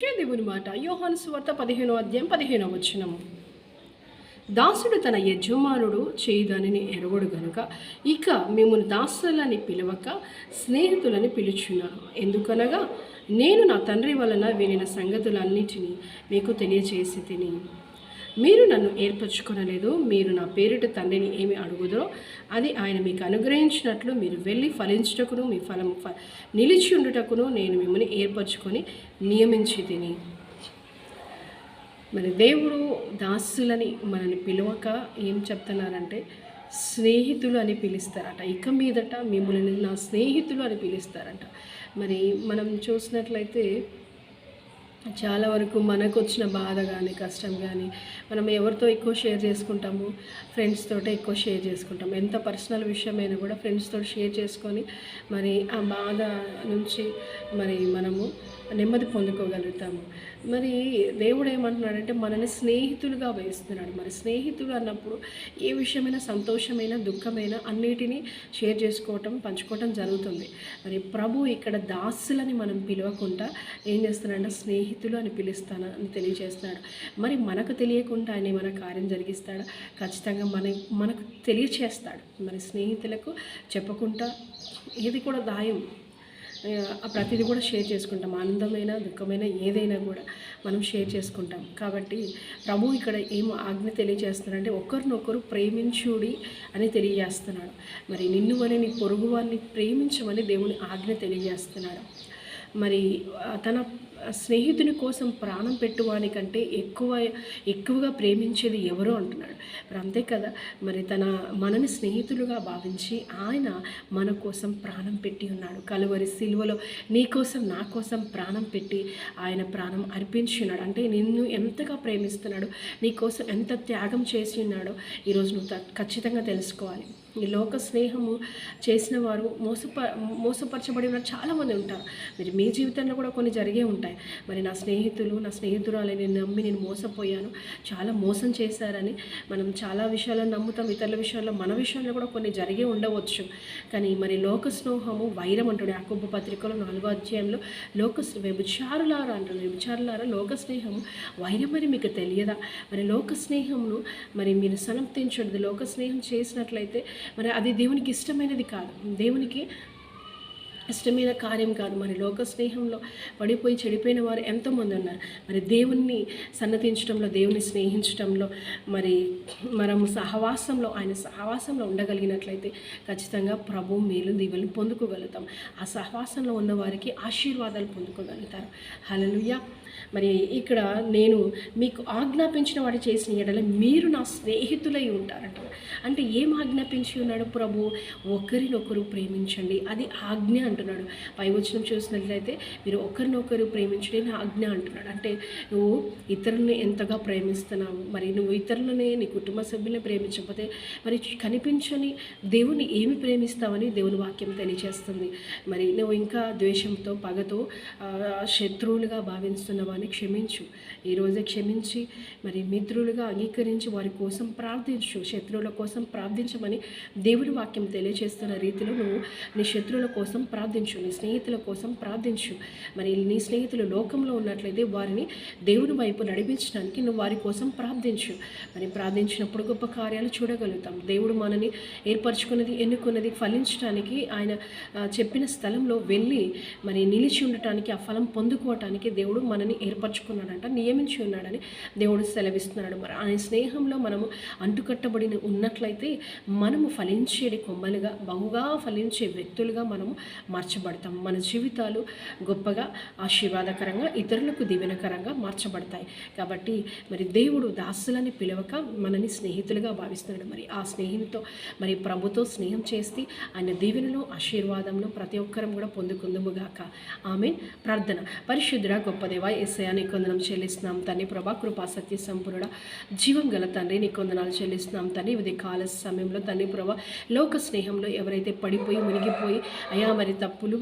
దేవుని మాట యోహాను సువార్త పదిహేనో అధ్యాయం పదిహేనో వచ్చినము దాసుడు తన యజమానుడు చేయదానిని ఎరగడు గనుక ఇక మిమ్మల్ని దాసులని పిలవక స్నేహితులని పిలుచున్నాను ఎందుకనగా నేను నా తండ్రి వలన వినిన సంగతులన్నిటినీ మీకు తెలియచేసి తిని. మీరు నన్ను ఏర్పరచుకొనలేదు మీరు నా పేరిట తండ్రిని ఏమి అడుగుదరో అది ఆయన మీకు అనుగ్రహించినట్లు మీరు వెళ్ళి ఫలించుటకును మీ ఫలం ఫ నిలిచి ఉండుటకును నేను మిమ్మల్ని ఏర్పరచుకొని నియమించి తిని మరి దేవుడు దాసులని మనల్ని పిలవక ఏం చెప్తున్నారంటే స్నేహితులు అని పిలుస్తారట. ఇక మీదట మిమ్మల్ని నా స్నేహితులు అని పిలుస్తారట. మరి మనం చూసినట్లయితే చాలా వరకు మనకు వచ్చిన బాధ కానీ కష్టం కానీ మనం ఎవరితో ఎక్కువ షేర్ చేసుకుంటాము? ఫ్రెండ్స్తో ఎక్కువ షేర్ చేసుకుంటాం ఎంత పర్సనల్ విషయమైనా కూడా ఫ్రెండ్స్తో షేర్ చేసుకొని మరి ఆ బాధ నుంచి మరి మనము నెమ్మది పొందుకోగలుగుతాము. మరి దేవుడు ఏమంటున్నాడంటే మనని స్నేహితులుగా వేస్తున్నాడు. మరి స్నేహితులు అన్నప్పుడు ఏ విషయమైనా సంతోషమైన దుఃఖమైన అన్నిటినీ షేర్ చేసుకోవటం పంచుకోవటం జరుగుతుంది. మరి ప్రభు ఇక్కడ దాసులని మనం పిలవకుండా ఏం చేస్తున్నాడంటే స్నేహితులు అని పిలుస్తాను అని తెలియజేస్తున్నాడు. మరి మనకు తెలియకుండా ఆయన మన కార్యం జరిగిస్తాడు? ఖచ్చితంగా మన మనకు తెలియచేస్తాడు. మరి స్నేహితులకు చెప్పకుండా ఏది కూడా దాయం ప్రతిదీ కూడా షేర్ చేసుకుంటాం. ఆనందమైన దుఃఖమైన ఏదైనా కూడా మనం షేర్ చేసుకుంటాం. కాబట్టి ప్రభు ఇక్కడ ఏం ఆజ్ఞ తెలియజేస్తున్నాడంటే ఒకరినొకరు ప్రేమించుడి అని తెలియజేస్తున్నాడు. మరి నిన్ను అని నీ పొరుగు వారిని ప్రేమించమని దేవుని ఆజ్ఞ తెలియజేస్తున్నాడు. మరి తన స్నేహితుని కోసం ప్రాణం పెట్టువానికంటే ఎక్కువ ఎక్కువగా ప్రేమించేది ఎవరో అంటున్నాడు. మరి అంతే కదా మరి తన మనని స్నేహితులుగా భావించి ఆయన మన కోసం ప్రాణం పెట్టి ఉన్నాడు. కలువరి సిలువలో నీ కోసం నా కోసం ప్రాణం పెట్టి ఆయన ప్రాణం అర్పించి ఉన్నాడు. అంటే నిన్ను ఎంతగా ప్రేమిస్తున్నాడు నీ కోసం ఎంత త్యాగం చేసి ఉన్నాడో ఈరోజు నువ్వు త- ఖచ్చితంగా తెలుసుకోవాలి. ఈ లోక స్నేహము చేసిన వారు మోసప మోసపరచబడి ఉన్న చాలామంది ఉంటారు. మరి మీ జీవితంలో కూడా కొన్ని జరిగే ఉంటాయి. మరి నా స్నేహితులు నా స్నేహితురాలు నేను నమ్మి నేను మోసపోయాను చాలా మోసం చేశారని మనం చాలా విషయాలను నమ్ముతాం. ఇతరుల విషయాల్లో మన విషయంలో కూడా కొన్ని జరిగే ఉండవచ్చు. కానీ మరి లోక స్నేహము వైరం అంటాడు యాకోబ పత్రికలో నాలుగో అధ్యాయంలో. లోక స్నే- వ్యభిచారులారా అంటాడు. వ్యభిచారులారా లోక స్నేహము వైరం మరి మీకు తెలియదా? మరి లోక స్నేహమును మరి మీరు సనప్తించండి లోక స్నేహం చేసినట్లయితే మరి అది దేవునికి ఇష్టమైనది కాదు. దేవునికి ఇష్టమైన కార్యం కాదు. మరి లోక స్నేహంలో పడిపోయి చెడిపోయిన వారు ఎంతోమంది ఉన్నారు. మరి దేవుణ్ణి సన్నతించడంలో దేవుని స్నేహించడంలో మరి మనము సహవాసంలో ఆయన సహవాసంలో ఉండగలిగినట్లయితే ఖచ్చితంగా ప్రభు మేలు దీవులను పొందుకోగలుగుతాం. ఆ సహవాసంలో ఉన్న వారికి ఆశీర్వాదాలు పొందుకోగలుగుతారు. హల్లెలూయా. మరి ఇక్కడ నేను మీకు ఆజ్ఞాపించిన వాడు చేసిన ఎడల మీరు నా స్నేహితులై ఉంటారంట. అంటే ఏం ఆజ్ఞాపించి ఉన్నాడు ప్రభు? ఒకరినొకరు ప్రేమించండి. అది ఆజ్ఞ అంటున్నాడు. పై వచనం చూసినట్లయితే మీరు ఒకరినొకరు ప్రేమించడే నా ఆజ్ఞ అంటున్నాడు. అంటే నువ్వు ఇతరులని ఎంతగా ప్రేమిస్తున్నావు? మరి నువ్వు ఇతరులని నీ కుటుంబ సభ్యులని ప్రేమించకపోతే మరి కనిపించని దేవుని ఏమి ప్రేమిస్తావని దేవుని వాక్యం తెలియజేస్తుంది. మరి నువ్వు ఇంకా ద్వేషంతో పగతో శత్రువులుగా భావిస్తున్నవాన్ని క్షమించు. ఈరోజే క్షమించి మరి మిత్రులుగా అంగీకరించి వారి కోసం ప్రార్థించు. శత్రువుల కోసం ప్రార్థించమని దేవుని వాక్యం తెలియజేస్తున్న రీతిలో నువ్వు నీ శత్రువుల కోసం ప్రార్థించు. నీ స్నేహితుల కోసం ప్రార్థించు. మరి నీ స్నేహితులు లోకంలో ఉన్నట్లయితే వారిని దేవుని వైపు నడిపించడానికి నువ్వు వారి కోసం ప్రార్థించు. మరి ప్రార్థించినప్పుడు గొప్ప కార్యాలు చూడగలుగుతాం. దేవుడు మనని ఏర్పరచుకున్నది ఎన్నుకున్నది ఫలించడానికి ఆయన చెప్పిన స్థలంలో వెళ్ళి మరి నిలిచి ఉండటానికి ఆ ఫలం పొందుకోవటానికి దేవుడు మనని ఏర్పరచుకున్నాడంట నియమించి ఉన్నాడని దేవుడు సెలవిస్తున్నాడు. మరి ఆయన స్నేహంలో మనము అంటుకట్టబడిన ఉన్నట్లయితే మనము ఫలించేది కొమ్మలుగా బహుగా ఫలించే వ్యక్తులుగా మనము మార్చబడతాం. మన జీవితాలు గొప్పగా ఆశీర్వాదకరంగా ఇతరులకు దీవెనకరంగా మార్చబడతాయి. కాబట్టి మరి దేవుడు దాసులని పిలవక మనని స్నేహితులుగా భావిస్తున్నాడు. మరి ఆ స్నేహితుతో మరి ప్రభుతో స్నేహం చేసి ఆయన దీవెనలో ఆశీర్వాదంలో ప్రతి ఒక్కరం కూడా పొందుకుందుముగాక ఆమె ప్రార్థన. పరిశుద్ధుడ గొప్ప దేవ నీ కొందనం చెల్లిస్తున్నాం. తండ్రి ప్రభా కృపా సత్య సంపూర్ణ జీవం గల తండ్రి నీ కొందనాలు చెల్లిస్తున్నాం. తండ్రి ఇది కాల సమయంలో తండ్రి ప్రభా లోక స్నేహంలో ఎవరైతే పడిపోయి మునిగిపోయి అయా మరి తప్పులు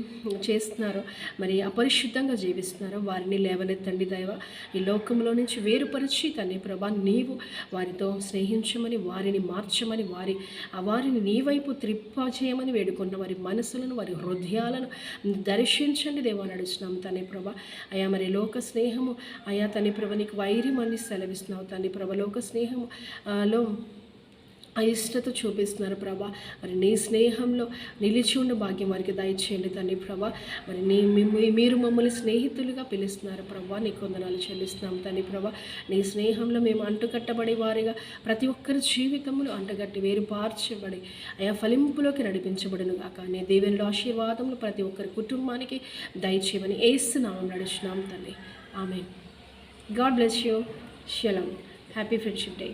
చేస్తున్నారో. మరి అపరిశుద్ధంగా జీవిస్తున్నారో. వారిని లేవనెత్తండి దైవ ఈ లోకంలో నుంచి వేరుపరిచి తండ్రి ప్రభా నీవు వారితో స్నేహించమని వారిని మార్చమని వారి ఆ వారిని నీ వైపు త్రిప్ప చేయమని వేడుకున్న వారి మనసులను వారి హృదయాలను దర్శించండి దేవా నడుస్తున్నాం తనే ప్రభా. అయా మరి లోక స్నేహము అయా తండ్రి ప్రభ నీకు వైర్యం అని సెలవిస్తున్నావు తనే ప్రభ. లోక స్నేహము లో అయిష్టత చూపిస్తున్నారు ప్రభా. మరి నీ స్నేహంలో నిలిచి ఉండే భాగ్యం వారికి దయచేయండి తండ్రి ప్రభా. మరి నీ మీరు మమ్మల్ని స్నేహితులుగా పిలుస్తున్నారు ప్రభా. నీ కొందనాలు చెల్లిస్తున్నాం తండ్రి ప్రభా. నీ స్నేహంలో మేము అంటుకట్టబడే వారిగా ప్రతి ఒక్కరి జీవితంలో అంటగట్టి వేరు పార్చబడి ఆయా ఫలింపులోకి నడిపించబడును కాక నీ దేవునిలో ఆశీర్వాదములు ప్రతి ఒక్కరి కుటుంబానికి దయచేయమని ఏస్తున్నాం నడుచున్నాం తండ్రి. ఆమె గాడ్ బ్లెస్ యూ. షలం హ్యాపీ ఫ్రెండ్షిప్ డే